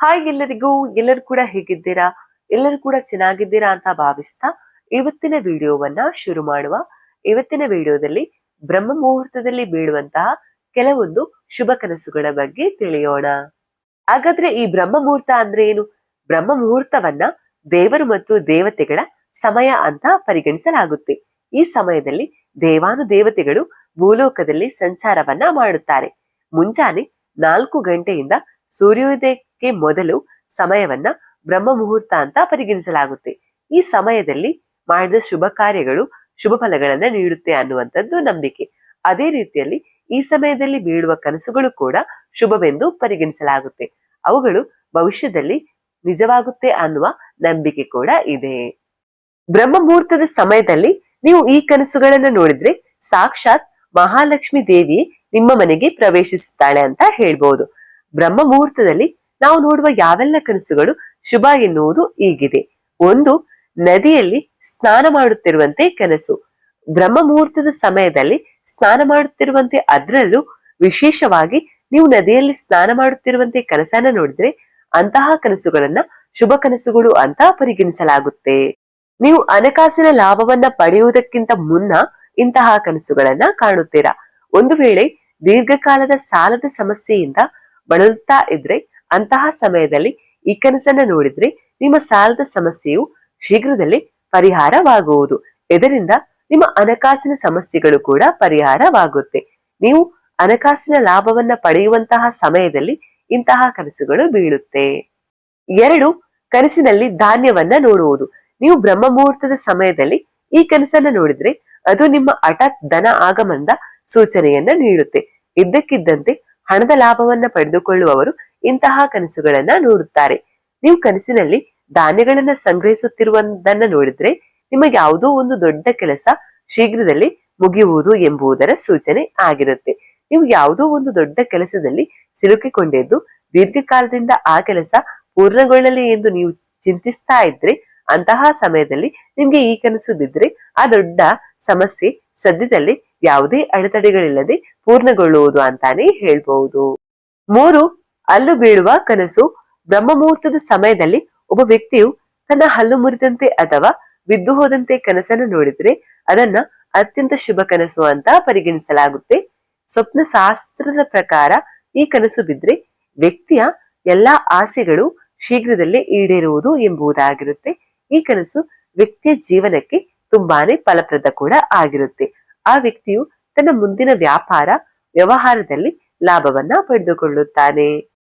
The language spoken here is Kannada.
ಹಾಯ್, ಎಲ್ಲರಿಗೂ, ಎಲ್ಲರೂ ಕೂಡ ಹೇಗಿದ್ದೀರಾ? ಎಲ್ಲರೂ ಕೂಡ ಚೆನ್ನಾಗಿದ್ದೀರಾ ಅಂತ ಭಾವಿಸ್ತಾ ಇವತ್ತಿನ ವಿಡಿಯೋವನ್ನ ಶುರು ಮಾಡುವ. ಇವತ್ತಿನ ವಿಡಿಯೋದಲ್ಲಿ ಬ್ರಹ್ಮ ಮುಹೂರ್ತದಲ್ಲಿ ಬೀಳುವಂತಹ ಕೆಲವೊಂದು ಶುಭ ಕನಸುಗಳ ಬಗ್ಗೆ ತಿಳಿಯೋಣ. ಹಾಗಾದ್ರೆ ಈ ಬ್ರಹ್ಮ ಮುಹೂರ್ತ ಅಂದ್ರೆ ಏನು? ಬ್ರಹ್ಮ ಮುಹೂರ್ತವನ್ನ ದೇವರು ಮತ್ತು ದೇವತೆಗಳ ಸಮಯ ಅಂತ ಪರಿಗಣಿಸಲಾಗುತ್ತೆ. ಈ ಸಮಯದಲ್ಲಿ ದೇವಾನು ದೇವತೆಗಳು ಭೂಲೋಕದಲ್ಲಿ ಸಂಚಾರವನ್ನ ಮಾಡುತ್ತಾರೆ. ಮುಂಜಾನೆ ನಾಲ್ಕು ಗಂಟೆಯಿಂದ ಸೂರ್ಯೋದಯಕ್ಕೆ ಮೊದಲು ಸಮಯವನ್ನ ಬ್ರಹ್ಮ ಮುಹೂರ್ತ ಅಂತ ಪರಿಗಣಿಸಲಾಗುತ್ತೆ. ಈ ಸಮಯದಲ್ಲಿ ಮಾಡಿದ ಶುಭ ಕಾರ್ಯಗಳು ಶುಭ ಫಲಗಳನ್ನ ನೀಡುತ್ತೆ ಅನ್ನುವಂಥದ್ದು ನಂಬಿಕೆ. ಅದೇ ರೀತಿಯಲ್ಲಿ ಈ ಸಮಯದಲ್ಲಿ ಬೀಳುವ ಕನಸುಗಳು ಕೂಡ ಶುಭವೆಂದು ಪರಿಗಣಿಸಲಾಗುತ್ತೆ. ಅವುಗಳು ಭವಿಷ್ಯದಲ್ಲಿ ನಿಜವಾಗುತ್ತೆ ಅನ್ನುವ ನಂಬಿಕೆ ಕೂಡ ಇದೆ. ಬ್ರಹ್ಮ ಮುಹೂರ್ತದ ಸಮಯದಲ್ಲಿ ನೀವು ಈ ಕನಸುಗಳನ್ನ ನೋಡಿದ್ರೆ ಸಾಕ್ಷಾತ್ ಮಹಾಲಕ್ಷ್ಮಿ ದೇವಿ ನಿಮ್ಮ ಮನೆಗೆ ಪ್ರವೇಶಿಸುತ್ತಾಳೆ ಅಂತ ಹೇಳ್ಬಹುದು ಬ್ರಹ್ಮ ಮುಹೂರ್ತದಲ್ಲಿ ನಾವು ನೋಡುವ ಯಾವೆಲ್ಲ ಕನಸುಗಳು ಶುಭ ಎನ್ನುವುದು ಈಗಿದೆ ಒಂದು, ನದಿಯಲ್ಲಿ ಸ್ನಾನ ಮಾಡುತ್ತಿರುವಂತೆ ಕನಸು. ಬ್ರಹ್ಮ ಮುಹೂರ್ತದ ಸಮಯದಲ್ಲಿ ಸ್ನಾನ ಮಾಡುತ್ತಿರುವಂತೆ ಅದರಲ್ಲೂ ವಿಶೇಷವಾಗಿ ನೀವು ನದಿಯಲ್ಲಿ ಸ್ನಾನ ಮಾಡುತ್ತಿರುವಂತೆ ಕನಸನ್ನ ನೋಡಿದ್ರೆ ಅಂತಹ ಕನಸುಗಳನ್ನ ಶುಭ ಕನಸುಗಳು ಅಂತ ಪರಿಗಣಿಸಲಾಗುತ್ತೆ. ನೀವು ಹಣಕಾಸಿನ ಲಾಭವನ್ನ ಪಡೆಯುವುದಕ್ಕಿಂತ ಮುನ್ನ ಇಂತಹ ಕನಸುಗಳನ್ನ ಕಾಣುತ್ತೀರಾ? ಒಂದು ವೇಳೆ ದೀರ್ಘಕಾಲದ ಸಾಲದ ಸಮಸ್ಯೆಯಿಂದ ಬಳಲುತ್ತಾ ಇದ್ರೆ ಅಂತಹ ಸಮಯದಲ್ಲಿ ಈ ಕನಸನ್ನ ನೋಡಿದ್ರೆ ನಿಮ್ಮ ಸಾಲದ ಸಮಸ್ಯೆಯು ಶೀಘ್ರದಲ್ಲಿ ಪರಿಹಾರವಾಗುವುದು. ಇದರಿಂದ ನಿಮ್ಮ ಹಣಕಾಸಿನ ಸಮಸ್ಯೆಗಳು ಕೂಡ ಪರಿಹಾರವಾಗುತ್ತೆ. ನೀವು ಹಣಕಾಸಿನ ಲಾಭವನ್ನ ಪಡೆಯುವಂತಹ ಸಮಯದಲ್ಲಿ ಇಂತಹ ಕನಸುಗಳು ಬೀಳುತ್ತೆ. ಎರಡು, ಕನಸಿನಲ್ಲಿ ಧಾನ್ಯವನ್ನ ನೋಡುವುದು. ನೀವು ಬ್ರಹ್ಮ ಮುಹೂರ್ತದ ಸಮಯದಲ್ಲಿ ಈ ಕನಸನ್ನ ನೋಡಿದ್ರೆ ಅದು ನಿಮ್ಮ ಹಠಾತ್ ಧನ ಆಗಮನದ ಸೂಚನೆಯನ್ನ ನೀಡುತ್ತೆ. ಇದ್ದಕ್ಕಿದ್ದಂತೆ ಹಣದ ಲಾಭವನ್ನ ಪಡೆದುಕೊಳ್ಳುವವರು ಇಂತಹ ಕನಸುಗಳನ್ನ ನೋಡುತ್ತಾರೆ. ನೀವು ಕನಸಿನಲ್ಲಿ ಧಾನ್ಯಗಳನ್ನ ಸಂಗ್ರಹಿಸುತ್ತಿರುವುದನ್ನ ನೋಡಿದ್ರೆ ನಿಮಗೆ ಯಾವುದೋ ಒಂದು ದೊಡ್ಡ ಕೆಲಸ ಶೀಘ್ರದಲ್ಲಿ ಮುಗಿಯುವುದು ಎಂಬುದರ ಸೂಚನೆ ಆಗಿರುತ್ತೆ. ನೀವು ಯಾವುದೋ ಒಂದು ದೊಡ್ಡ ಕೆಲಸದಲ್ಲಿ ಸಿಲುಕಿಕೊಂಡಿದ್ದು ದೀರ್ಘಕಾಲದಿಂದ ಆ ಕೆಲಸ ಪೂರ್ಣಗೊಳ್ಳಲಿ ಎಂದು ನೀವು ಚಿಂತಿಸ್ತಾ ಇದ್ರೆ ಅಂತಹ ಸಮಯದಲ್ಲಿ ನಿಮ್ಗೆ ಈ ಕನಸು ಬಿದ್ರೆ ಆ ದೊಡ್ಡ ಸಮಸ್ಯೆ ಸದ್ಯದಲ್ಲಿ ಯಾವುದೇ ಅಡೆತಡೆಗಳಿಲ್ಲದೆ ಪೂರ್ಣಗೊಳ್ಳುವುದು ಅಂತಾನೆ ಹೇಳ್ಬಹುದು. ಮೂರು ಅಲ್ಲು ಬೀಳುವ ಕನಸು. ಬ್ರಹ್ಮ ಮುಹೂರ್ತದ ಸಮಯದಲ್ಲಿ ಒಬ್ಬ ವ್ಯಕ್ತಿಯು ತನ್ನ ಹಲ್ಲು ಮುರಿದಂತೆ ಅಥವಾ ಬಿದ್ದು ಹೋದಂತೆ ಕನಸನ್ನು ನೋಡಿದ್ರೆ ಅದನ್ನ ಅತ್ಯಂತ ಶುಭ ಕನಸು ಅಂತ ಪರಿಗಣಿಸಲಾಗುತ್ತೆ. ಸ್ವಪ್ನ ಶಾಸ್ತ್ರದ ಪ್ರಕಾರ ಈ ಕನಸು ಬಿದ್ರೆ ವ್ಯಕ್ತಿಯ ಎಲ್ಲಾ ಆಸೆಗಳು ಶೀಘ್ರದಲ್ಲೇ ಈಡೇರುವುದು ಎಂಬುದಾಗಿರುತ್ತೆ. ಈ ಕನಸು ವ್ಯಕ್ತಿಯ ಜೀವನಕ್ಕೆ ತುಂಬಾನೇ ಫಲಪ್ರದ ಕೂಡ ಆಗಿರುತ್ತೆ. ಆ ವ್ಯಕ್ತಿಯು ತನ್ನ ಮುಂದಿನ ವ್ಯಾಪಾರ ವ್ಯವಹಾರದಲ್ಲಿ ಲಾಭವನ್ನ ಪಡೆದುಕೊಳ್ಳುತ್ತಾನೆ.